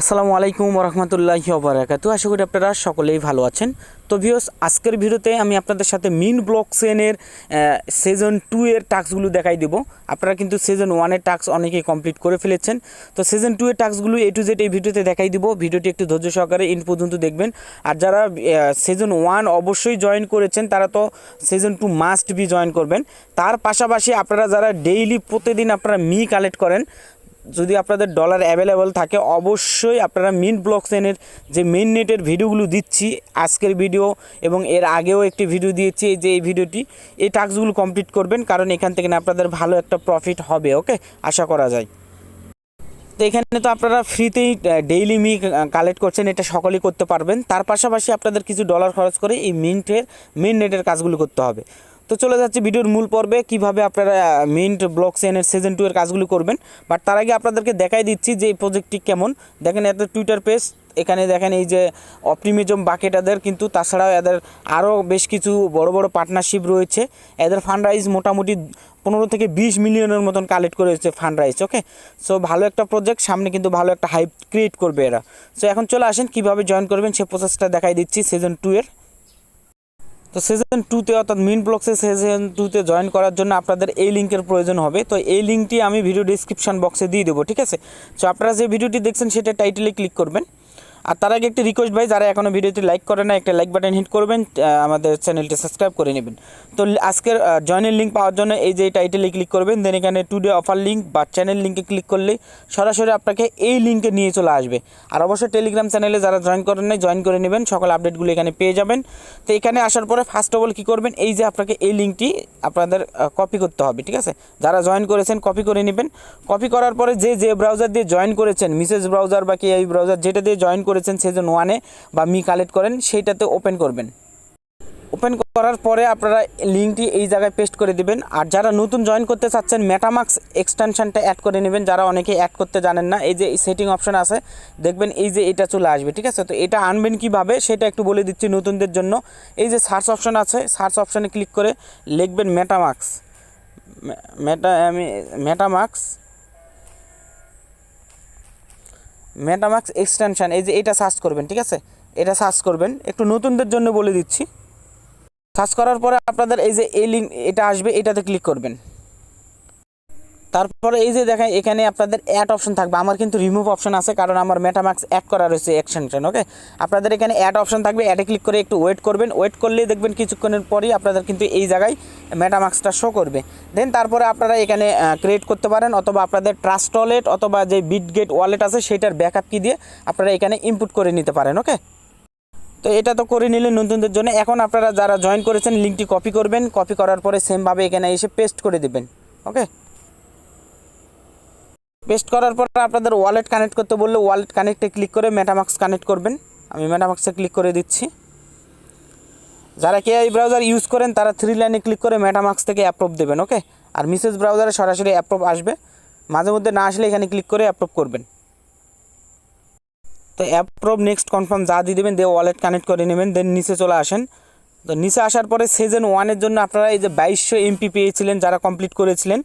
আসসালামু আলাইকুম রহমতুল্লাহি ওবরাকাতু আশা করি আপনারা সকলেই ভালো আছেন। তো ভিওস আজকের ভিডিওতে আমি আপনাদের সাথে মিন ব্লক সেনের সিজন টু এর টাস্কগুলো দেখাই দেব। আপনারা কিন্তু সিজন ওয়ানের টাস্ক অনেকেই কমপ্লিট করে ফেলেছেন। তো সিজন টু এর টাস্কগুলো এ টু জেড এই ভিডিওতে দেখাই দিব। ভিডিওটি একটু ধৈর্য সহকারে ইন পর্যন্ত দেখবেন। আর যারা সিজন ওয়ান অবশ্যই জয়েন করেছেন, তারা তো season two must be join করবেন। তার পাশাপাশি আপনারা যারা ডেইলি প্রতিদিন আপনারা মি কালেক্ট করেন যদি আপনাদের ডলার অ্যাভেলেবল থাকে, অবশ্যই আপনারা মিন ব্লক চেনের যে মেন নেটের ভিডিওগুলো দিচ্ছি আজকের ভিডিও এবং এর আগেও একটি ভিডিও দিয়েছি, এই যে এই ভিডিওটি এই টাস্কগুলো কমপ্লিট করবেন, কারণ এখান থেকে আপনাদের ভালো একটা প্রফিট হবে ওকে আশা করা যায়। তো এখানে তো আপনারা ফ্রিতেই ডেইলি মি কালেক্ট করছেন, এটা সকলেই করতে পারবেন। তার পাশাপাশি আপনাদের কিছু ডলার খরচ করে এই মিন্টের মেন নেটের কাজগুলো করতে হবে। তো চলে যাচ্ছে ভিডিওর মূল পর্বে, কীভাবে আপনারা মিন্ট ব্লক চেনের সিজন টু এর কাজগুলো করবেন। বাট তার আগে আপনাদেরকে দেখাই দিচ্ছি যে এই প্রজেক্টটি কেমন। দেখেন এত টুইটার পেজ এখানে দেখেন এই যে অপটিমিজম বাকেট এদের, কিন্তু তাছাড়াও এদের আরও বেশ কিছু বড় বড় পার্টনারশিপ রয়েছে। এদের ফান্ড রাইজ মোটামুটি পনেরো থেকে বিশ মিলিয়নের মতন কালেক্ট করেছে ফান্ড রাইজ ওকে সো ভালো একটা প্রজেক্ট সামনে কিন্তু ভালো একটা হাইপ ক্রিয়েট করবে এরা। সো এখন চলে আসেন, কীভাবে জয়েন করবেন সে প্রসেসটা দেখাই দিচ্ছি সিজন টু এর। তো সিজন টুতে অর্থাৎ মিন ব্লকসে টু টুতে জয়েন করার জন্য আপনাদের এই লিঙ্কের প্রয়োজন হবে। তো এই লিঙ্কটি আমি ভিডিও ডিসক্রিপশান বক্সে দিয়ে দেবো, ঠিক আছে? তো আপনারা যে ভিডিওটি দেখছেন, সেটা টাইটেলে ক্লিক করবেন। আর তার আগে একটি রিকোয়েস্ট ভাই, যারা এখনও ভিডিওটি লাইক করে না একটা লাইক বাটন হিট করবেন আমাদের চ্যানেলটি সাবস্ক্রাইব করে নেবেন। তো আজকের জয়েনের লিঙ্ক পাওয়ার জন্য এই যে টাইটেলে ক্লিক করবেন দেন এখানে টুডে অফার লিঙ্ক বা চ্যানেল লিঙ্কে ক্লিক করলেই সরাসরি আপনাকে এই লিঙ্কে নিয়ে চলে আসবে। আর অবশ্যই টেলিগ্রাম চ্যানেলে যারা জয়েন করেন নাই জয়েন করে নেবেন, সকল আপডেটগুলো এখানে পেয়ে যাবেন। তো এখানে আসার পরে ফার্স্ট অফ অল কী করবেন, এই যে আপনাকে এই লিঙ্কটি আপনাদের কপি করতে হবে, ঠিক আছে? যারা জয়েন করেছেন কপি করে নেবেন। কপি করার পরে যে যে ব্রাউজার দিয়ে জয়েন করেছেন মিসেস ব্রাউজার বা কেআই ব্রাউজার যেটা দিয়ে জয়েন করেছেন সেজন ওয়ানে বা মি কালেক্ট করেন, সেইটাতে ওপেন করবেন। ওপেন করার পরে আপনারা লিঙ্কটি এই জায়গায় পেস্ট করে দিবেন। আর যারা নতুন জয়েন করতে চাচ্ছেন মেটামাক্স এক্সটেনশনটা অ্যাড করে নেবেন। যারা অনেকে অ্যাড করতে জানেন না, এই যে সেটিং অপশন আছে, দেখবেন এই যে এটা চলে আসবে, ঠিক আছে? তো এটা আনবেন কীভাবে, সেটা একটু বলে দিচ্ছি নতুনদের জন্য। এই যে সার্চ অপশন আছে সার্চ অপশনে ক্লিক করে লিখবেন মেটামাক্স মেটা আমি মেটামাক্স মেটামাক্স এক্সটেনশান এই যে এটা সার্চ করবেন, ঠিক আছে? এটা সার্চ করবেন। একটু নতুনদের জন্য বলে দিচ্ছি। সার্চ করার পরে আপনাদের এই যে এই লিঙ্ক এটা আসবে, এটাতে ক্লিক করবেন। তারপরে এই যে দেখেন, এখানে আপনাদের অ্যাড অপশন থাকবে। আমার কিন্তু রিমুভ অপশন আছে, কারণ আমার মেটামাক্স অ্যাড করা রয়েছে এক্সটেনশন ওকে আপনাদের এখানে অ্যাড অপশন থাকবে অ্যাডে ক্লিক করে একটু ওয়েট করবেন। ওয়েট করলেই দেখবেন কিছুক্ষণের পরই আপনাদের কিন্তু এই জায়গায় মেটামাক্সটা শো করবে। দেন তারপরে আপনারা এখানে ক্রিয়েট করতে পারেন, অথবা আপনাদের ট্রাস্ট ওয়ালেট অথবা যে বিটগেট ওয়ালেট আছে, সেটার ব্যাকআপ কি দিয়ে আপনারা এখানে ইনপুট করে নিতে পারেন ওকে তো এটা তো করে নিলেন নতুনদের জন্য। এখন আপনারা যারা জয়েন করেছেন লিঙ্কটি কপি করবেন। কপি করার পরে সেমভাবে এখানে এসে পেস্ট করে দেবেন ওকে পেস্ট করার পর আপনাদের ওয়ালেট কানেক্ট করতে বললে ওয়ালেট কানেক্টে ক্লিক করে মেটামাক্স কানেক্ট করবেন। আমি মেটামাক্সে ক্লিক করে দিচ্ছি। যারা কে এই ব্রাউজার ইউজ করেন, তারা থ্রি লাইনে ক্লিক করে মেটামাক্স থেকে অ্যাপ্রুভ দেবেন ওকে আর মিসেস ব্রাউজারে সরাসরি অ্যাপ্রুভ আসবে। মাঝে মধ্যে না আসলে এখানে ক্লিক করে অ্যাপ্রুভ করবেন। তো অ্যাপ্রুভ নেক্সট কনফার্ম যা দিয়ে দেবেন, দিয়ে ওয়ালেট কানেক্ট করে নেবেন দেন নিচে চলে আসেন। তো নিচে আসার পরে সিজন ওয়ানের জন্য আপনারা এই যে বাইশশো এমপি পেয়েছিলেন, যারা কমপ্লিট করেছিলেন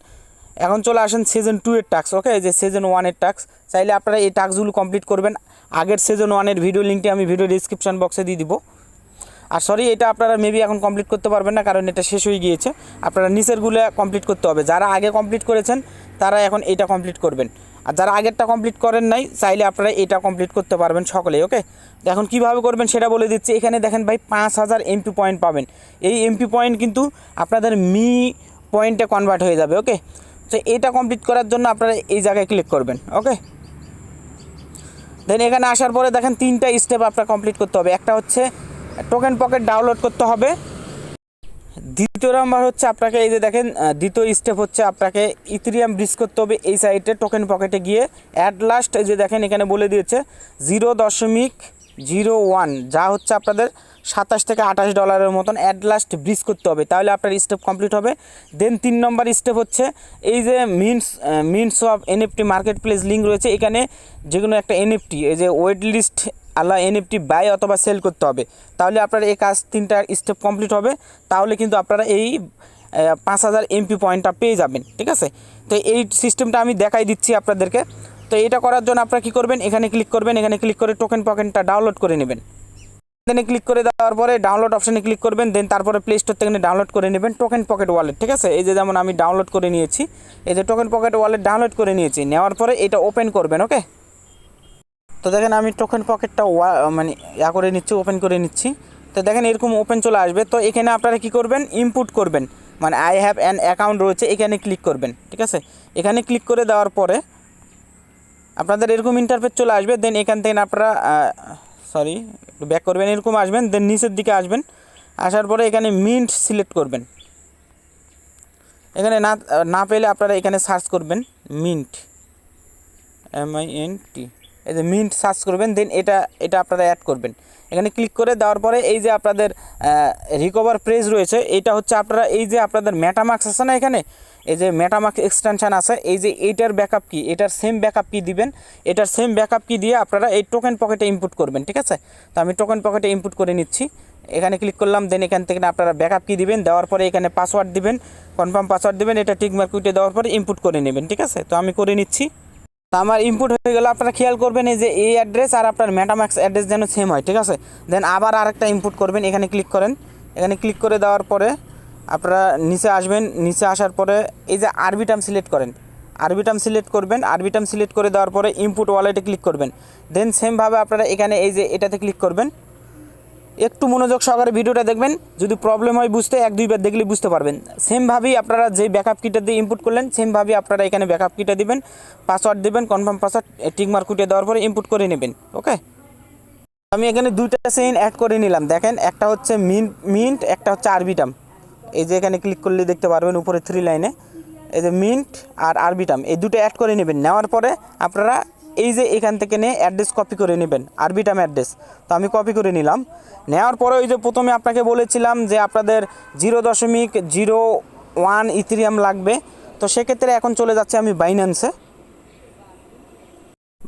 এখন চলে আসেন সিজন টু এর টাস্ক ওকে যে সিজন ওয়ানের টাস্ক চাইলে আপনারা এই টাস্কগুলো কমপ্লিট করবেন। আগের সিজন ওয়ানের ভিডিও লিঙ্কটি আমি ভিডিও ডিসক্রিপশন বক্সে দিয়ে দিব। আর সরি এটা আপনারা মেবি এখন কমপ্লিট করতে পারবেন না, কারণ এটা শেষ হয়ে গিয়েছে। আপনারা নিচেরগুলো কমপ্লিট করতে হবে। যারা আগে কমপ্লিট করেছেন, তারা এখন এটা কমপ্লিট করবেন। আর যারা আগেরটা কমপ্লিট করেন নাই, চাইলে আপনারা এটা কমপ্লিট করতে পারবেন সকলেই ওকে এখন কীভাবে করবেন সেটা বলে দিচ্ছি। এখানে দেখেন ভাই, পাঁচ হাজার এমপি পয়েন্ট পাবেন। এই এমপি পয়েন্ট কিন্তু আপনাদের মি পয়েন্টে কনভার্ট হয়ে যাবে ওকে তো এটা কমপ্লিট করার জন্য আপনারা এই জায়গায় ক্লিক করবেন ওকে দেন এখানে আসার পরে দেখেন তিনটা স্টেপ আপনার কমপ্লিট করতে হবে। একটা হচ্ছে টোকেন পকেট ডাউনলোড করতে হবে। দ্বিতীয় নাম্বার হচ্ছে আপনাকে এই যে দেখেন দ্বিতীয় স্টেপ হচ্ছে আপনাকে ইথিরিয়াম ব্রিজ করতে হবে এই সাইটে টোকেন পকেটে গিয়ে। অ্যাট লাস্ট এই যে দেখেন, এখানে বলে দিয়েছে জিরো দশমিক জিরো ওয়ান যা হচ্ছে আপনাদের সাতাশ থেকে আঠাশ ডলারের মতন অ্যাট লাস্ট ব্রিজ করতে হবে। তাহলে আপনার স্টেপ কমপ্লিট হবে। দেন তিন নম্বর স্টেপ হচ্ছে, এই যে means means of NFT marketplace link রয়েছে, এখানে যে কোনো একটা এনএফটি এই যে ওয়েট লিস্ট আল্লাহ এনএফটি বাই অথবা সেল করতে হবে। তাহলে আপনার এই কাজ তিনটা স্টেপ কমপ্লিট হবে। তাহলে কিন্তু আপনারা এই পাঁচ হাজার এমপি পয়েন্টটা পেয়ে যাবেন, ঠিক আছে? তো এই সিস্টেমটা আমি দেখাই দিচ্ছি আপনাদেরকে। তো এটা করার জন্য আপনারা কী করবেন? এখানে ক্লিক করবেন, এখানে ক্লিক করে টোকেন পকেনটা ডাউনলোড করে নেবেন। দেনে ক্লিক করে দেওয়ার পরে ডাউনলোড অপশানে ক্লিক করবেন দেন তারপরে প্লে স্টোর থেকে ডাউনলোড করে নেবেন টোকেন পকেট ওয়ালেট ঠিক আছে? এই যে যেমন আমি ডাউনলোড করে নিয়েছি, এই যে টোকেন পকেট ওয়ালেট ডাউনলোড করে নিয়েছি, নেওয়ার পরে এটা ওপেন করবেন ওকে তো দেখেন আমি টোকেন পকেটটা মানে ইয়া করে নিচ্ছি ওপেন করে নিচ্ছি। তো দেখেন এরকম ওপেন চলে আসবে, তো এখানে আপনারা কি করবেন? ইনপুট করবেন। মানে আই হ্যাভ অ্যান অ্যাকাউন্ট রয়েছে, এখানে ক্লিক করবেন, ঠিক আছে? এখানে ক্লিক করে দেওয়ার পরে আপনাদের এরকম ইন্টারফেস চলে আসবে দেন এখান থেকে আপনারা সরি একটু ব্যাক করবেন, এরকম আসবেন দেন নিচের দিকে আসবেন। আসার পরে এখানে মিন্ট সিলেক্ট করবেন। এখানে না না পেলে আপনারা এখানে সার্চ করবেন mint M I N T এই যে মিন্ট সার্চ করবেন দেন এটা এটা আপনারা অ্যাড করবেন। এখানে ক্লিক করে দেওয়ার পরে এই যে আপনাদের রিকভার প্রেস রয়েছে, এটা হচ্ছে আপনারা, এই যে আপনাদের ম্যাটামার্কস আছে না এখানে এই যে ম্যাটামার্ক এক্সটেনশান আছে, এই যে এইটার ব্যাকআপ কি? এটার সেম ব্যাকআপ কি দিবেন? এটার সেম ব্যাকআপ কি দিয়ে আপনারা এই টোকেন পকেটে ইনপুট করবেন, ঠিক আছে? তো আমি টোকেন পকেটে ইনপুট করে নিচ্ছি। এখানে ক্লিক করলাম দেন এখান থেকে আপনারা ব্যাকআপ কি দিবেন? দেওয়ার পরে এখানে পাসওয়ার্ড দিবেন কনফার্ম পাসওয়ার্ড দিবেন, এটা টিক মার্ক উঠে দেওয়ার পরে ইনপুট করে নেবেন, ঠিক আছে? তো আমি করে নিচ্ছি। তো আমার ইনপুট হয়ে গেল, আপনারা খেয়াল করবেন এই যে এই অ্যাড্রেস আর আপনার মেটাম্যাক্স অ্যাড্রেস যেন সেম হয়, ঠিক আছে? দেন আবার আরেকটা ইনপুট করবেন, এখানে ক্লিক করেন। এখানে ক্লিক করে দেওয়ার পরে আপনারা নিচে আসবেন, নিচে আসার পরে এই যে আরবিটাম সিলেক্ট করেন আরবিটাম সিলেক্ট করবেন আরবিটাম সিলেক্ট করে দেওয়ার পরে ইনপুট ওয়ালেটে ক্লিক করবেন। দেন সেমভাবে আপনারা এখানে এই যে এটাতে ক্লিক করবেন। একটু মনোযোগ সহকারে ভিডিওটা দেখবেন, যদি প্রবলেম হয় বুঝতে, এক দুইবার দেখলে বুঝতে পারবেন। সেমভাবেই আপনারা যে ব্যাকআপ কিটা দিয়ে ইনপুট করলেন সেমভাবেই আপনারা এখানে ব্যাকআপ কিটা দিবেন পাসওয়ার্ড দিবেন কনফার্ম পাসওয়ার্ড টিকমার্ক কুটে দেওয়ার পরে ইনপুট করে নেবেন ওকে আমি এখানে দুইটা সেন অ্যাড করে নিলাম। দেখেন, একটা হচ্ছে মিন্ট মিন্ট একটা হচ্ছে আরবিটাম এই যে এখানে ক্লিক করলে দেখতে পারবেন উপরে থ্রি লাইনে এই যে মিন্ট আর আরবিটাম এই দুটো অ্যাড করে নেবেন। নেওয়ার পরে আপনারা এই যে এখান থেকে নিয়ে অ্যাড্রেস কপি করে নেবেন আরবিটাম অ্যাড্রেস তো আমি কপি করে নিলাম। নেওয়ার পরে ওই যে প্রথমে আপনাকে বলেছিলাম যে আপনাদের জিরো দশমিক জিরো ওয়ান ইথিরিয়াম লাগবে। তো সেক্ষেত্রে এখন চলে যাচ্ছে আমি বাইন্যান্সে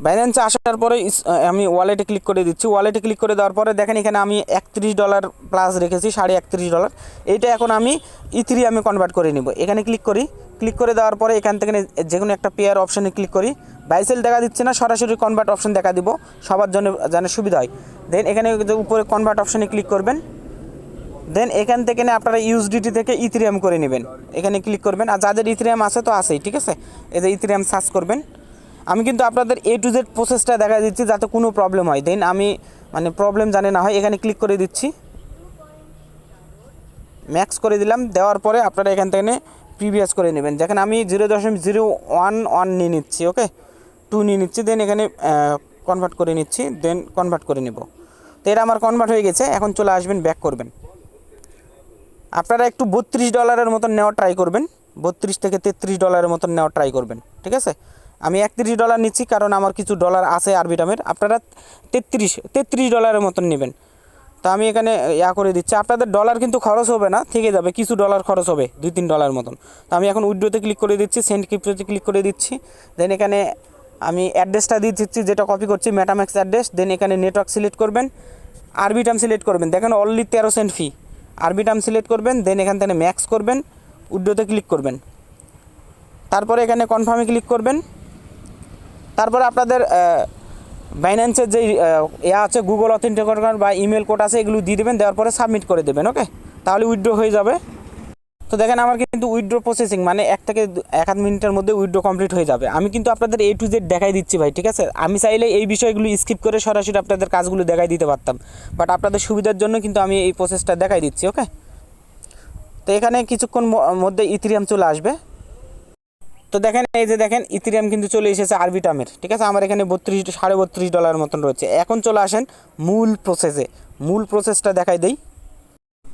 বাইন্যান্সে আসার পরে আমি ওয়ালেটে ক্লিক করে দিচ্ছি। ওয়ালেটে ক্লিক করে দেওয়ার পরে দেখেন এখানে আমি একত্রিশ ডলার প্লাস রেখেছি, সাড়ে একত্রিশ ডলার এইটা এখন আমি ইথিরিয়ামে কনভার্ট করে নিব। এখানে ক্লিক করি। ক্লিক করে দেওয়ার পরে এখান থেকে যে কোনো একটা পেয়ার অপশানে ক্লিক করি। বাইসেল দেখা দিচ্ছে না, সরাসরি কনভার্ট অপশন দেখা দিব। সবার জন্য, যেন সুবিধা হয়। দেন এখানে উপরে কনভার্ট অপশানে ক্লিক করবেন। দেন এখান থেকে আপনারা ইউএসডিটি থেকে ইথিরিয়াম করে নেবেন। এখানে ক্লিক করবেন। আর যাদের ইথিরিয়াম আছে তো আছেই, ঠিক আছে? যে ইথিরিয়াম সার্চ করবেন। আমি কিন্তু আপনাদের এ টু জেড প্রসেসটা দেখা দিচ্ছি যাতে কোনো প্রবলেম হয়। দেন আমি মানে প্রবলেম জানে না হয়, এখানে ক্লিক করে দিচ্ছি। ম্যাক্স করে দিলাম, দেওয়ার পরে আপনারা এখান থেকে প্রিভিয়াস করে নেবেন। যেখানে আমি জিরো দশমিক জিরো ওয়ান ওয়ান নিয়ে নিচ্ছি ওকে টু নিয়ে নিচ্ছি দেন এখানে কনভার্ট করে নিচ্ছি দেন কনভার্ট করে নেব। তো এটা আমার কনভার্ট হয়ে গেছে, এখন চলে আসবেন ব্যাক করবেন। আপনারা একটু বত্রিশ ডলারের মতন নেওয়া ট্রাই করবেন। বত্রিশ থেকে তেত্রিশ ডলারের মতন নেওয়া ট্রাই করবেন, ঠিক আছে? আমি একত্রিশ ডলার নিচ্ছি কারণ আমার কিছু ডলার আছে আরবিটামের আপনারা তেত্রিশ তেত্রিশ ডলারের মতন নেবেন। তো আমি এখানে ইয়া করে দিচ্ছি। আপনাদের ডলার কিন্তু খরচ হবে না থেকে যাবে। কিছু ডলার খরচ হবে, দুই তিন ডলার মতন। তো আমি এখন উইড্রোতে ক্লিক করে দিচ্ছি, সেন্ড ক্রিপ্টোতে ক্লিক করে দিচ্ছি। দেন এখানে আমি অ্যাড্রেসটা দিয়ে দিচ্ছি, যেটা কপি করছি মেটাম্যাক্স অ্যাড্রেস। দেন এখানে নেটওয়ার্ক সিলেক্ট করবেন আরবিটাম সিলেক্ট করবেন। দেখেন অনলি তেরো সেন্ট ফি আরবিটাম সিলেক্ট করবেন, দেন এখান থেকে ম্যাক্স করবেন, উইড্রোতে ক্লিক করবেন। তারপরে এখানে কনফার্মে ক্লিক করবেন। তারপরে আপনাদের বাইন্যান্সের যে ইয়া আছে গুগল অথেন্টিকেটর বা ইমেল কোড আছে, এগুলো দিয়ে দেবেন, দেওয়ার পরে সাবমিট করে দেবেন ওকে তাহলে উইথড্র হয়ে যাবে। তো দেখেন আমার কিন্তু উইথড্র প্রসেসিং মানে এক থেকে এক আধ মিনিটের মধ্যে উইথড্র কমপ্লিট হয়ে যাবে। আমি কিন্তু আপনাদের এ টু জেড দেখাই দিচ্ছি ভাই, ঠিক আছে? আমি চাইলে এই বিষয়গুলো স্কিপ করে সরাসরি আপনাদের কাজগুলো দেখাই দিতে পারতাম। বাট আপনাদের সুবিধার জন্য কিন্তু আমি এই প্রসেসটা দেখাই দিচ্ছি ওকে তো এখানে কিছুক্ষণ মধ্যে ইথিরিয়াম চলে আসবে। তো দেখেন, এই যে দেখেন ইথিরিয়াম কিন্তু চলে এসেছে আরবিটামের ঠিক আছে? আমার এখানে বত্রিশ, সাড়ে বত্রিশ ডলার মতন রয়েছে। এখন চলে আসেন মূল প্রসেসে মূল প্রসেসটা দেখাই দেই।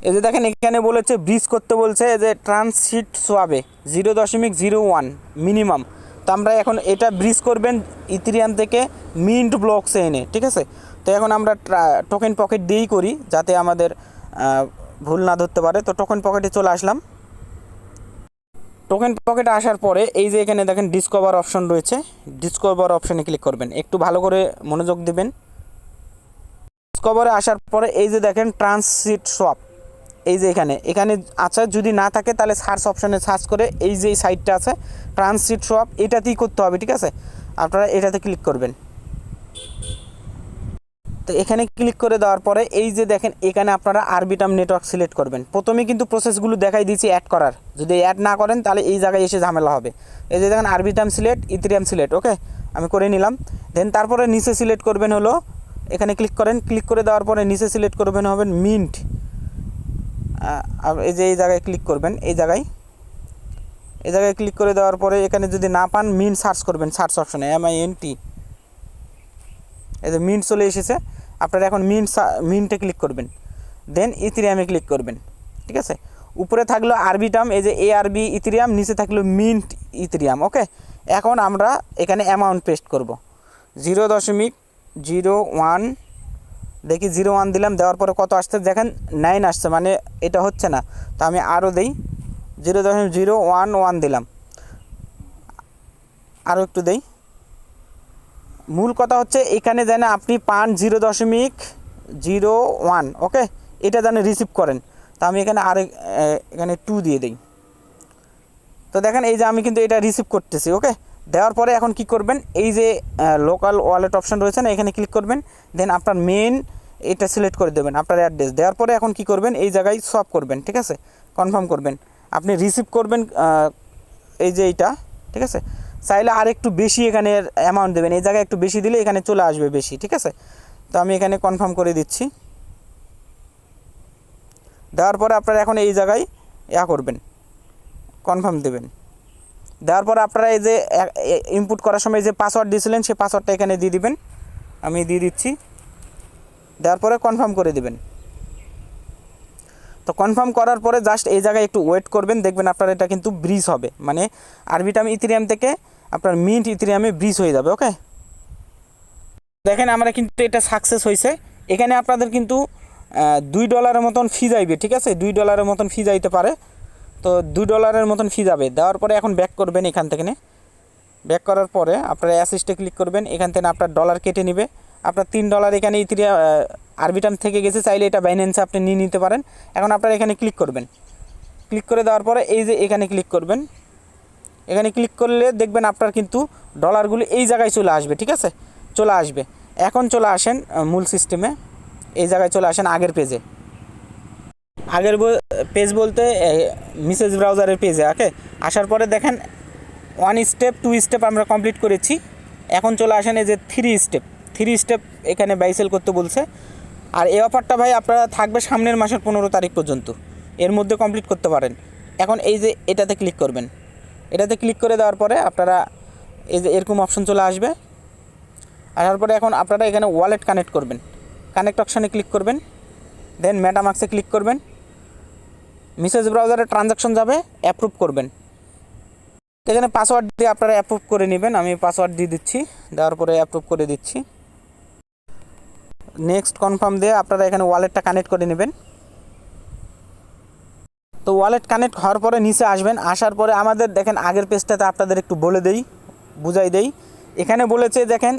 এই যে দেখেন, এখানে বলেছে ব্রিজ করতে বলছে যে ট্রান্সশিট সোয়াবে জিরো দশমিক জিরো ওয়ান মিনিমাম তো আমরা এখন এটা ব্রিজ করবেন ইথিরিয়াম থেকে মিন্ট ব্লকসে এনে, ঠিক আছে? তো এখন আমরা টোকেন পকেট দিয়েই করি, যাতে আমাদের ভুল না ধরতে পারে। তো টোকেন পকেটে চলে আসলাম। টোকেন পকেটে আসার পরে এই যে এখানে দেখেন ডিসকভার অপশন রয়েছে ডিসকভার অপশনে ক্লিক করবেন। একটু ভালো করে মনোযোগ দিবেন। ডিসকভারে আসার পরে এই যে দেখেন ট্রান্সিট শপ এই যে এখানে। এখানে আছে যদি না থাকে তাহলে সার্চ অপশনে সার্চ করে এই যে সাইটটা আছে ট্রান্সিট শপ এটাতেই করতে হবে, ঠিক আছে? আপনারা এটাতে ক্লিক করবেন। তো এখানে ক্লিক করে দেওয়ার পরে এই যে দেখেন, এখানে আপনারা আরবিটাম নেটওয়ার্ক সিলেক্ট করবেন। প্রথমে কিন্তু প্রসেসগুলো দেখাই দিয়েছি অ্যাড করার। যদি অ্যাড না করেন, তাহলে এই জায়গায় এসে ঝামেলা হবে। এই যে দেখেন Arbitrum select Ethereum select okay আমি করে নিলাম। দেন তারপরে নিচে সিলেক্ট করবেন হলো, এখানে ক্লিক করেন। ক্লিক করে দেওয়ার পরে নিচে সিলেক্ট করবেন হবেন মিন্ট এই যে এই জায়গায় ক্লিক করবেন, এই জায়গায়। এই জায়গায় ক্লিক করে দেওয়ার পরে এখানে যদি না পান মিন সার্চ করবেন সার্চ অপশনে এম আই এন টি এই যে মিন্ট চলে এসেছে। আপনারা এখন মিন্ট মিন্টে ক্লিক করবেন। দেন ইথিরিয়ামে ক্লিক করবেন। ঠিক আছে? উপরে থাকল আরবিটাম এই যে এ আরবি ইথিরিয়াম নিচে থাকল মিন্ট ইথিরিয়াম ওকে এখন আমরা এখানে অ্যামাউন্ট পেস্ট করব। জিরো দশমিক জিরো ওয়ান দেখি জিরো ওয়ান দিলাম, দেওয়ার পরে কত আসছে? দেখেন নাইন আসছে মানে এটা হচ্ছে না। তো আমি আরও দিই জিরো দশমিক জিরো ওয়ান ওয়ান দিলাম। আরও একটু দেই। মূল কথা হচ্ছে এখানে যেন আপনি পান জিরো দশমিক জিরো ওয়ান, ওকে? এটা যেন রিসিভ করেন। তো আমি এখানে আরেক এখানে টু দিয়ে দিই। তো দেখেন এই যে আমি কিন্তু এটা রিসিভ করতেছি, ওকে? দেওয়ার পরে এখন কি করবেন? এই যে লোকাল ওয়ালেট অপশন রয়েছে না, এখানে ক্লিক করবেন। দেন আপনার মেন এটা সিলেক্ট করে দেবেন, আপনার অ্যাড্রেস দেওয়ার পরে এখন কি করবেন? এই জায়গায় সব করবেন, ঠিক আছে? কনফার্ম করবেন। আপনি রিসিভ করবেন এই যে এইটা, ঠিক আছে? চাইলে আর একটু বেশি এখানে অ্যামাউন্ট দেবেন। এই জায়গায় একটু বেশি দিলে এখানে চলে আসবে বেশি, ঠিক আছে? তো আমি এখানে কনফার্ম করে দিচ্ছি। দেওয়ার পরে আপনারা এখন এই জায়গায় ইয়া করবেন কনফার্ম দেবেন। দেওয়ার পরে আপনারা এই যে ইনপুট করার সময় যে পাসওয়ার্ড দিয়েছিলেন, সেই পাসওয়ার্ডটা এখানে দিয়ে দিবেন। আমি দিয়ে দিচ্ছি। দেওয়ার পরে কনফার্ম করে দিবেন। তো কনফার্ম করার পরে জাস্ট এই জায়গায় একটু ওয়েট করবেন, দেখবেন আপনার এটা কিন্তু ব্রিজ হবে। মানে আরবিটাম ইথিরিয়াম থেকে আপনার মিন্ট ইথিরিয়ামে ব্রিজ হয়ে যাবে ওকে দেখেন আমরা কিন্তু এটা সাকসেস হয়েছে এখানে আপনাদের কিন্তু দুই ডলারের মতন ফি যাইবে, ঠিক আছে? দুই ডলারের মতন ফি যাইতে পারে। তো দুই ডলারের মতন ফি যাবে। দেওয়ার পরে এখন ব্যাক করবেন এখান থেকে ব্যাক করার পরে আপনারা অ্যাসিস্টে ক্লিক করবেন। এখান থেকে আপনার ডলার কেটে নেবে। আপনার তিন ডলার এখানে ইথিরিয়া আরবিটাম থেকে গেছে। চাইলে এটা বাইন্যান্সে আপনি নিয়ে নিতে পারেন। এখন আপনারা এখানে ক্লিক করবেন। ক্লিক করে দেওয়ার পরে এই যে এখানে ক্লিক করবেন। এখানে ক্লিক করলে দেখবেন আপনার কিন্তু ডলারগুলো এই জায়গায় চলে আসবে, ঠিক আছে? চলে আসবে। এখন চলে আসেন মূল সিস্টেমে এই জায়গায় চলে আসেন আগের পেজে আগের পেজ বলতে মিসেজ ব্রাউজারের পেজে ওকে আসার পরে দেখেন ওয়ান স্টেপ টু স্টেপ আমরা কমপ্লিট করেছি। এখন চলে আসেন এই যে থ্রি স্টেপ থ্রি স্টেপ এখানে বাইসেল করতে বলছে। আর এই অফারটা ভাই আপনারা থাকবে সামনের মাসের পনেরো তারিখ পর্যন্ত। এর মধ্যে কমপ্লিট করতে পারেন। এখন এই যে এটাতে ক্লিক করবেন। এটাতে ক্লিক করে দেওয়ার পরে আপনারা এই যে এরকম অপশন চলে আসবে। আসার পরে এখন আপনারা এখানে ওয়ালেট কানেক্ট করবেন। কানেক্ট অপশানে ক্লিক করবেন। দেন মেটামাক্সে ক্লিক করবেন। মিসেজ ব্রাউজারে ট্রানজাকশন যাবে অ্যাপ্রুভ করবেন। এখানে পাসওয়ার্ড দিয়ে আপনারা অ্যাপ্রুভ করে নেবেন। আমি পাসওয়ার্ড দিয়ে দিচ্ছি, দেওয়ার পরে অ্যাপ্রুভ করে দিচ্ছি। নেক্সট কনফার্ম দিয়ে আপনারা এখানে ওয়ালেটটা কানেক্ট করে নেবেন। তো ওয়ালেট কানেক্ট হওয়ার পরে নিচে আসবেন, আসার পরে আমাদের দেখেন আগের পেজটাতে আপনাদের একটু বলে দেই, বুঝাই দেই। এখানে বলেছে, দেখেন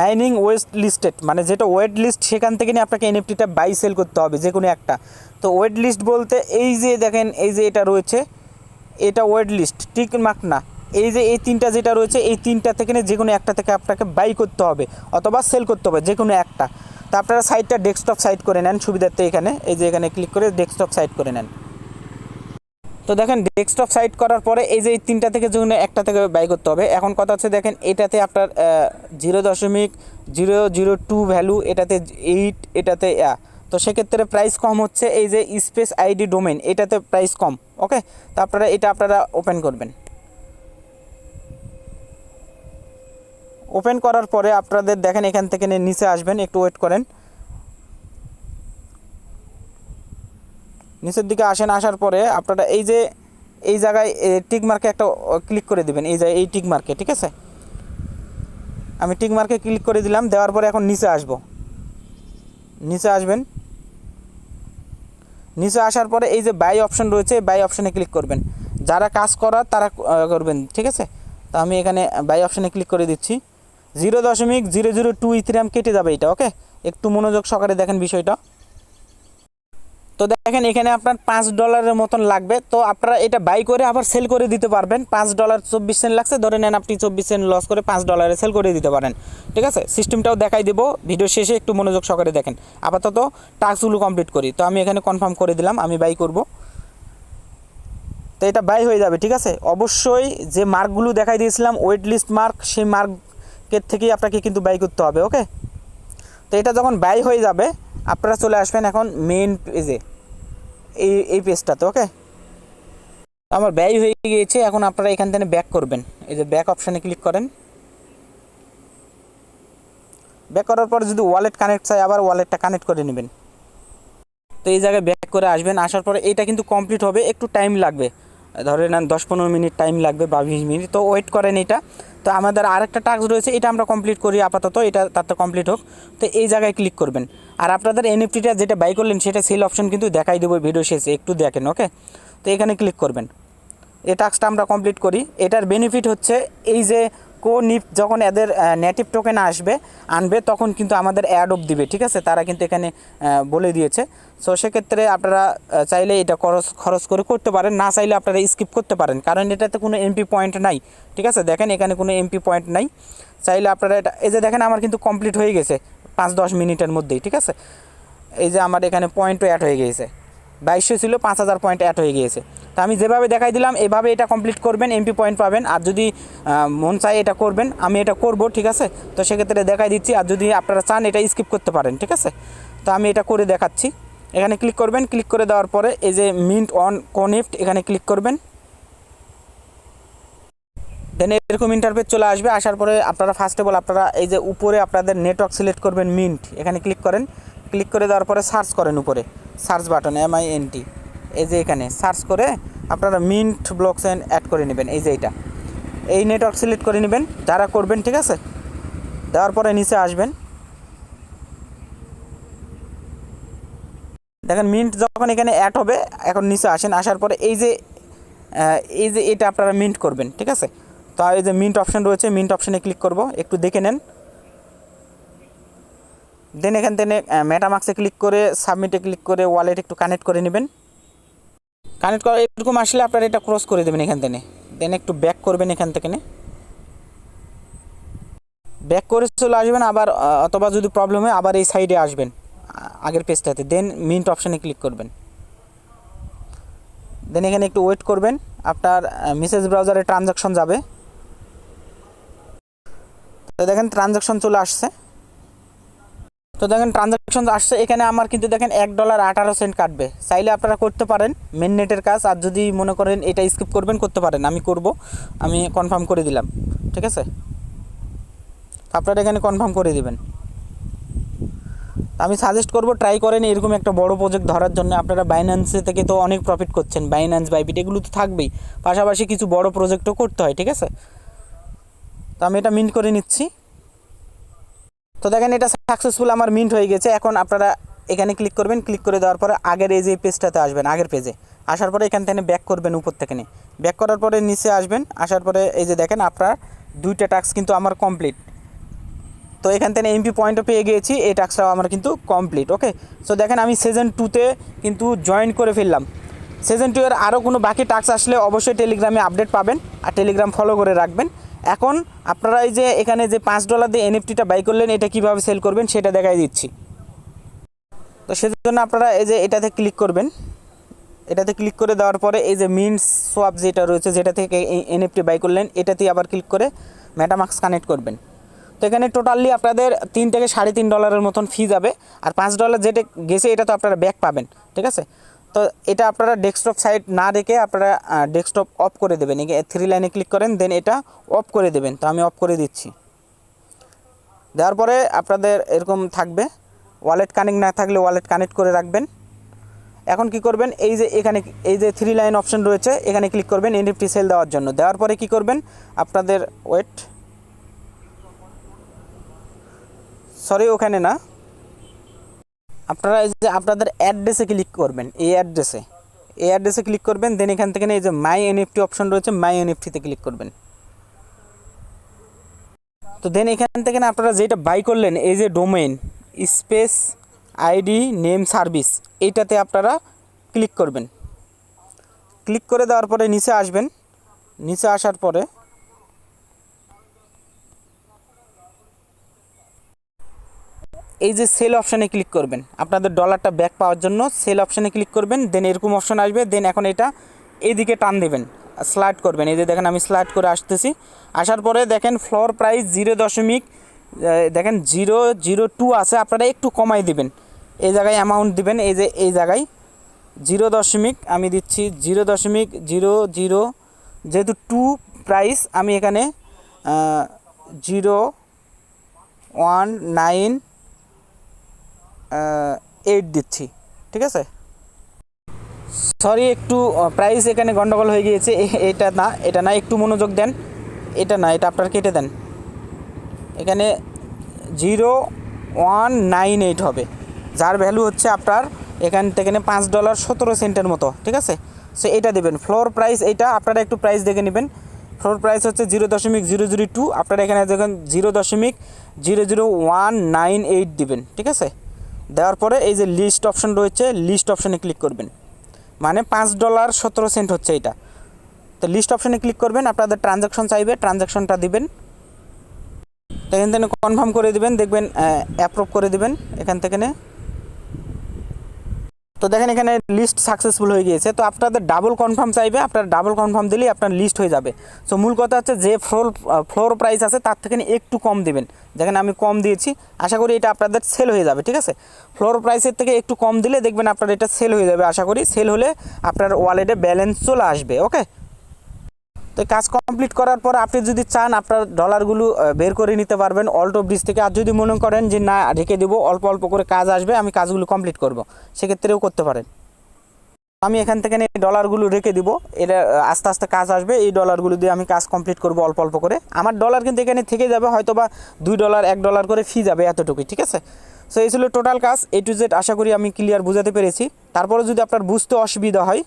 মাইনিং ওয়েস্ট লিস্টেড মানে যেটা ওয়েট লিস্ট সেখান থেকে নিয়ে আপনাকে এনএফটিটা বাই সেল করতে হবে যে কোনো একটা। তো ওয়েট লিস্ট বলতে এই যে, দেখেন, এই যে এটা রয়েছে, এটা ওয়েট লিস্ট ঠিক মার্ক না। এই যে, এই তিনটা যেটা রয়েছে, এই তিনটা থেকে নিয়ে যে কোনো একটা থেকে আপনাকে বাই করতে হবে, অথবা সেল করতে হবে যে কোনো একটা। তো আপনারা সাইটটা ডেস্কটপ সাইট করে নেন, সুবিধার্থে এখানে, এই যে এখানে ক্লিক করে ডেস্কটপ সাইট করে নেন। তো দেখেন ডেস্কটপ সাইট করার পরে এই যে এই তিনটা থেকে যে কোনো একটা থেকে বাই করতে হবে। এখন কথা হচ্ছে দেখেন এটাতে আপনার জিরো দশমিক জিরো জিরো টু ভ্যালু এটাতে এইট এটাতে তো সেক্ষেত্রে প্রাইস কম হচ্ছে। এই যে স্পেস আইডি ডোমেন এটাতে প্রাইস কম ওকে তো আপনারা এটা আপনারা ওপেন করবেন। ওপেন করার পরে আপনাদের দেখেন এখান থেকে নিচে আসবেন, একটু ওয়েট করেন। নিচের দিকে আসেন, আসার পরে আপনারা এই যে, এই জায়গায় টিক মার্কে একটা ক্লিক করে দিবেন। এই জায়গায় এই টিক মার্কে ঠিক আছে? আমি টিক মার্কে ক্লিক করে দিলাম, দেওয়ার পরে এখন নিচে আসব। নিচে আসবেন। নিচে আসার পরে এই যে বাই অপশন রয়েছে বাই অপশনে ক্লিক করবেন। যারা কাজ করার তারা করবেন, ঠিক আছে? তো আমি এখানে বাই অপশনে ক্লিক করে দিচ্ছি। জিরো দশমিক জিরো জিরো টু ইথিরাম কেটে যাবে এটা ওকে একটু মনোযোগ সহকারে দেখেন বিষয়টা। তো দেখেন এখানে আপনার পাঁচ ডলারের মতন লাগবে। তো আপনারা এটা বাই করে আবার সেল করে দিতে পারবেন। পাঁচ ডলার চব্বিশ সেন্ট লাগছে। ধরে নেন আপনি চব্বিশ সেন্ট লস করে পাঁচ ডলারে সেল করে দিতে পারেন। ঠিক আছে? সিস্টেমটাও দেখাই দেবো। ভিডিও শেষে একটু মনোযোগ সহকারে দেখেন। আপাতত টাস্কগুলো কমপ্লিট করি। তো আমি এখানে কনফার্ম করে দিলাম, আমি বাই করব। তো এটা বাই হয়ে যাবে, ঠিক আছে? অবশ্যই যে মার্কগুলো দেখাই দিয়েছিলাম ওয়েট লিস্ট মার্ক সেই মার্কের থেকেই আপনাকে কিন্তু বাই করতে হবে ওকে তো এটা যখন বাই হয়ে যাবে, আপনারা চলে আসবেন এখন মেন পেজে এই এই পেজটাতে ওকে আমার ব্যয় হয়ে গিয়েছে, এখন আপনারা এখান থেকে ব্যাক করবেন। এই যে ব্যাক অপশানে ক্লিক করেন। ব্যাক করার পর যদি ওয়ালেট কানেক্ট চাই, আবার ওয়ালেটটা কানেক্ট করে নেবেন। তো এই জায়গায় ব্যাক করে আসবেন, আসার পরে এটা কিন্তু কমপ্লিট হবে, একটু টাইম লাগবে। ধরে নেন দশ পনেরো মিনিট টাইম লাগবে বা বিশ মিনিট, তো ওয়েট করেন এটা। তো আমাদের আরেকটা টাস্ক রয়েছে, এটা আমরা কমপ্লিট করি আপাতত, এটা তাতে কমপ্লিট হোক। তো এই জায়গায় ক্লিক করবেন। আর আপনাদের এনএফটিটা যেটা বাই করলেন, সেটা সেল অপশন কিন্তু দেখাই দেবো ভিডিও শেষে, একটু দেখেন ওকে তো এখানে ক্লিক করবেন। এই টাস্কটা আমরা কমপ্লিট করি। এটার বেনিফিট হচ্ছে এই যে কো নিপ যখন এদের নেটিভ টোকেন আসবে, আনবে, তখন কিন্তু আমাদের অ্যাডপ দিবে, ঠিক আছে? তারা কিন্তু এখানে বলে দিয়েছে। সো সেক্ষেত্রে আপনারা চাইলে এটা খরচ খরচ করে করতে পারেন, না চাইলে আপনারা স্কিপ করতে পারেন, কারণ এটাতে কোনো এমপি পয়েন্ট নাই, ঠিক আছে? দেখেন এখানে কোনো এমপি পয়েন্ট নাই, চাইলে আপনারা এটা, এই যে দেখেন আমার কিন্তু কমপ্লিট হয়ে গেছে পাঁচ দশ মিনিটের মধ্যেই, ঠিক আছে? এই যে আমার এখানে পয়েন্টও অ্যাড হয়ে গিয়েছে বাইশশো ছিল, পাঁচ হাজার পয়েন্ট অ্যাড হয়ে গিয়েছে। তো আমি যেভাবে দেখাই দিলাম, এভাবে এটা কমপ্লিট করবেন এমপি পয়েন্ট পাবেন, আর যদি মন চায় এটা করবেন, আমি এটা করব, ঠিক আছে? তো সেক্ষেত্রে দেখাই দিচ্ছি, আর যদি আপনারা চান, এটা স্কিপ করতে পারেন, ঠিক আছে? তো আমি এটা করে দেখাচ্ছি। এখানে ক্লিক করবেন ক্লিক করে দেওয়ার পরে এই যে মিন্ট অন কোনেফট এখানে ক্লিক করবেন। দেন এরকম ইন্টারফেস চলে আসবে, আসার পরে আপনারা ফার্স্ট অফ অল আপনারা এই যে উপরে আপনাদের নেটওয়ার্ক সিলেক্ট করবেন মিন্ট এখানে ক্লিক করেন। ক্লিক করে দেওয়ার পরে সার্চ করেন উপরে search button M I N T এই যে এখানে সার্চ করে আপনারা মিন্ট ব্লকসেন অ্যাড করে নেবেন, এই যে এইটা এই নেটওয়ার্ক সিলেক্ট করে নেবেন, যারা করবেন, ঠিক আছে? দেওয়ার পরে নিচে আসবেন। দেখেন মিন্ট যখন এখানে অ্যাড হবে, এখন নিচে আসেন, আসার পরে এই যে এই যে এটা আপনারা মিন্ট করবেন, ঠিক আছে? তো এই যে মিন্ট অপশন রয়েছে মিন্ট অপশনে ক্লিক করব, একটু দেখে নেন। দেন এখান থেকে মেটামাক্সে ক্লিক করে সাবমিটে ক্লিক করে ওয়ালেট একটু কানেক্ট করে নেবেন। কানেক্ট করা, এরকম আসলে আপনারা এটা ক্রস করে দেবেন এখান থেকে। দেন একটু ব্যাক করবেন এখান থেকে ব্যাক করে চলে আসবেন, আবার অথবা যদি প্রবলেম হয়, আবার এই সাইডে আসবেন। আগের পেজটাতে দেন মিন্ট অপশানে ক্লিক করবেন। দেন এখানে একটু ওয়েট করবেন। আপনার মেসেজ ব্রাউজারে ট্রানজাকশন যাবে। তো দেখেন ট্রানজাকশন চলে আসছে। তো দেখেন ট্রানজাকশন আসছে। এখানে আমার কিন্তু দেখেন এক ডলার আঠারো সেন্ট কাটবে। চাইলে আপনারা করতে পারেন মেন নেটের কাজ। আর যদি মনে করেন এটা স্কিপ করবেন, করতে পারেন। আমি করব। আমি কনফার্ম করে দিলাম। ঠিক আছে? আপনারা এখানে কনফার্ম করে দিবেন। আমি সাজেস্ট করব ট্রাই করেন, এরকম একটা বড় প্রজেক্ট ধরার জন্য। আপনারা বাইন্যান্সে থেকে তো অনেক প্রফিট করছেন। বাইন্যান্স বাইবিট এগুলো তো থাকবেই। পাশাপাশি কিছু বড় প্রজেক্টও করতে হয়, ঠিক আছে? তো আমি এটা মিন্ট করে নিচ্ছি। তো দেখেন, এটা সাকসেসফুল আমার মিন্ট হয়ে গেছে। এখন আপনারা এখানে ক্লিক করবেন। ক্লিক করে দেওয়ার পরে আগের এই যে পেজটাতে আসবেন, আগের পেজে আসার পরে এখান থেকে ব্যাক করবেন উপর থেকে নিয়ে। ব্যাক করার পরে নিচে আসবেন। আসার পরে এই যে দেখেন, আপনার দুইটা টাস্ক কিন্তু আমার কমপ্লিট তো এখান থেকে এমপি পয়েন্টও পেয়ে গিয়েছি। এই টাস্কটাও আমার কিন্তু কমপ্লিট ওকে সো দেখেন আমি সিজন টুতে কিন্তু জয়েন করে ফেললাম। সিজন টু এর আরও কোনো বাকি টাস্ক আসলে অবশ্যই টেলিগ্রামে আপডেট পাবেন আর টেলিগ্রাম ফলো করে রাখবেন। এখন আপনারা এই যে এখানে যে পাঁচ ডলার দিয়ে এনএফটিটা বাই করলেন, এটা কীভাবে সেল করবেন সেটা দেখাই দিচ্ছি। তো সেজন্য আপনারা এই যে এটাতে ক্লিক করবেন। এটাতে ক্লিক করে দেওয়ার পরে এই যে মিন সোয়াপ যেটা রয়েছে, যেটা থেকে এনএফটি বাই করলেন এটাতে আবার ক্লিক করে মেটামাক্স কানেক্ট করবেন। তো এখানে টোটালি আপনাদের তিন থেকে সাড়ে তিন ডলারের মতন ফি যাবে। আর পাঁচ ডলার যেটা গেছে, এটা তো আপনারা ব্যাক পাবেন, ঠিক আছে? তো এটা আপনারা ডেস্কটপ সাইড না রেখে আপনারা ডেস্কটপ অফ করে দেবেন। থ্রি লাইনে ক্লিক করেন দেন এটা অফ করে দেবেন। তো আমি অফ করে দিচ্ছি। দেওয়ার পরে আপনাদের এরকম থাকবে। ওয়ালেট কানেক্ট না থাকলে ওয়ালেট কানেক্ট করে রাখবেন। এখন কি করবেন? এই যে এখানে, এই যে থ্রি লাইন অপশন রয়েছে, এখানে ক্লিক করবেন এনএফটি সেল দেওয়ার জন্য। দেওয়ার পরে কি করবেন? আপনাদের ওয়েট সরি, ওখানে না। আপনারা এই যে আপনাদের অ্যাড্রেসে ক্লিক করবেন, এই অ্যাড্রেসে এই অ্যাড্রেসে ক্লিক করবেন দেন এখান থেকে এই যে মাই এনএফটি অপশন রয়েছে মাই এনএফটিতে ক্লিক করবেন। তো দেন এখান থেকে না আপনারা যেটা বাই করলেন, এই যে domain space ID name service এইটাতে আপনারা ক্লিক করবেন। ক্লিক করে দেওয়ার পরে নিচে আসবেন। নিচে আসার পরে এই যে সেল অপশানে ক্লিক করবেন। আপনাদের ডলারটা ব্যাক পাওয়ার জন্য সেল অপশানে ক্লিক করবেন দেন এরকম অপশান আসবে দেন এখন এটা এদিকে টান দেবেন স্লাইড করবেন। এই যে দেখেন আমি স্লাইড করে আসতেছি। আসার পরে দেখেন ফ্লোর প্রাইস জিরো দশমিক দেখেন জিরো জিরো টু আছে, আপনারা একটু কমাই দিবেন। এই জায়গায় অ্যামাউন্ট দিবেন, এই যে, এই জায়গায় জিরো দশমিক, আমি দিচ্ছি জিরো দশমিক জিরো জিরো যেহেতু টু প্রাইস আমি এখানে জিরো ওয়ান নাইন এইট দিচ্ছি, ঠিক আছে? সরি একটু প্রাইস এখানে গন্ডগোল হয়ে গিয়েছে। এটা না এটা না, একটু মনোযোগ দেন। এটা না, এটা আপনার কেটে দেন। এখানে জিরো ওয়ান নাইন এইট হবে। যার ভ্যালু হচ্ছে আপনার এখান থেকে পাঁচ ডলার সতেরো সেন্টের মতো, ঠিক আছে? সো এটা দেবেন। ফ্লোর প্রাইস এইটা আপনারা একটু প্রাইস দেখে নেবেন। ফ্লোর প্রাইস হচ্ছে জিরো দশমিক জিরো জিরো টু আপনারা এখানে দেখেন জিরো দশমিক zero zero one nine eight দিবেন, ঠিক আছে? দেওয়ার পরে এই যে লিস্ট অপশন রয়েছে লিস্ট অপশনে ক্লিক করবেন। মানে পাঁচ ডলার সতেরো সেন্ট হচ্ছে এটা তো লিস্ট অপশনে ক্লিক করবেন, আপনাদের ট্রানজাকশন চাইবে ট্রানজাকশনটা দিবেন। এখান থেকে কনফার্ম করে দিবেন, দেখবেন অ্যাপ্রুভ করে দেবেন, এখান থেকে। তো দেখেন এখানে লিস্ট সাকসেসফুল হয়ে গিয়েছে, তো আপনাদের ডাবল কনফার্ম চাইবে, আপনার ডাবল কনফার্ম দিলেই আপনার লিস্ট হয়ে যাবে। সো মূল কথা হচ্ছে যে ফ্লোর ফ্লোর প্রাইস আছে, তার থেকে একটু কম দেবেন। যেখানে আমি কম দিয়েছি, আশা করি এটা আপনাদের সেল হয়ে যাবে, ঠিক আছে? ফ্লোর প্রাইসের থেকে একটু কম দিলে দেখবেন আপনার এটা সেল হয়ে যাবে, আশা করি। সেল হলে আপনার ওয়ালেটে ব্যালেন্স চলে আসবে ওকে তো কাজ কমপ্লিট করার পর আপনি যদি চান আপনার ডলারগুলো বের করে নিতে পারবেন অল্টো ব্রিজ থেকে। আর যদি মনে করেন যে না রেখে দেবো, অল্প অল্প করে কাজ আসবে, আমি কাজগুলো কমপ্লিট করব। সেক্ষেত্রেও করতে পারেন। আমি এখান থেকে এই ডলারগুলো রেখে দিব। এটা আস্তে আস্তে কাজ আসবে। এই ডলারগুলো দিয়ে আমি কাজ কমপ্লিট করব অল্প অল্প করে। আমার ডলার কিন্তু এখানে থেকে যাবে হয়তো বা দুই ডলার এক ডলার করে ফি যাবে এতটুকুই, ঠিক আছে? সো এই ছিল টোটাল কাজ। এ টু জেড আশা করি আমি ক্লিয়ার বুঝাতে পেরেছি। তারপরে যদি আপনার বুঝতে অসুবিধা হয়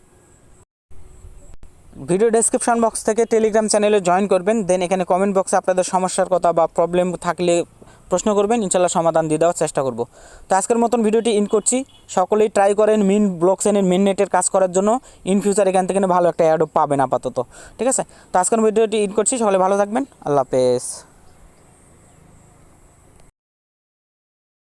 ভিডিও ডেসক্রিপশন বক্স থেকে টেলিগ্রাম চ্যানেলে জয়েন করবেন দেন এখানে কমেন্ট বক্সে আপনাদের সমস্যার কথা বা প্রবলেম থাকলে প্রশ্ন করবেন ইনশাল্লাহ সমাধান দিয়ে দেওয়ার চেষ্টা করব। তো আজকের মতন ভিডিওটি ইন করছি। সকলেই ট্রাই করেন মিন ব্লক চেনের মেন নেটের কাজ করার জন্য। ইন ফিউচার এখান থেকে ভালো একটা অ্যাডও পাবেন আপাতত। ঠিক আছে? তো আজকের ভিডিওটি ইন করছি। সকলে ভালো থাকবেন। আল্লাহ হাফেজ।